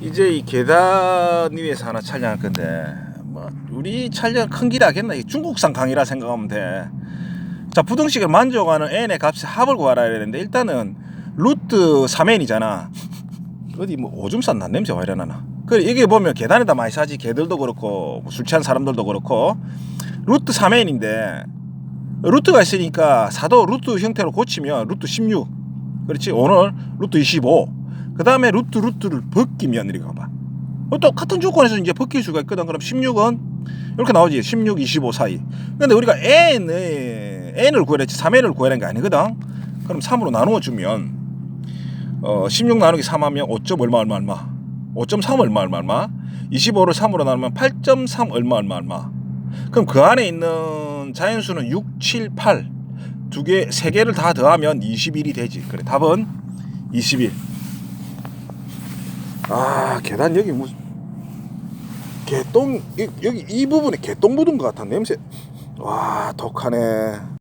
이제 이 계단 위에서 하나 촬영할 건데 뭐 우리 촬영 큰 길이 하겠나? 이 중국산 강이라 생각하면 돼. 자 부등식을 만족하는 n의 값의 합을 구하라 이랬는데 일단은 루트 3n이잖아. 어디 뭐 오줌 싼 난 냄새 와 이러나? 그래 이게 보면 계단에다 많이 사지 개들도 그렇고 뭐 술 취한 사람들도 그렇고 루트 3n인데 루트가 있으니까 사도 루트 형태로 고치면 루트 16 그렇지 오늘 루트 25 그 다음에 루트 루트를 벗기면 이렇게 봐봐 어, 또 같은 조건에서 이제 벗길 수가 있거든. 그럼 16은 이렇게 나오지. 16, 25 사이. 근데 우리가 n을 n을 구하랬지. 3n을 구하는 게 아니거든. 그럼 3으로 나누어 주면 어, 16 나누기 3 하면 5점 얼마 얼마 얼마? 5.3 얼마 얼마 얼마? 25를 3으로 나누면 8.3 얼마 얼마 얼마? 그럼 그 안에 있는 자연수는 6, 7, 8 두 개, 세 개를 다 더하면 21이 되지. 그래, 답은 21. 아, 계단 여기 무슨 개똥 이- 여기 이 부분에 개똥 묻은 것 같아 냄새. 와, 독하네.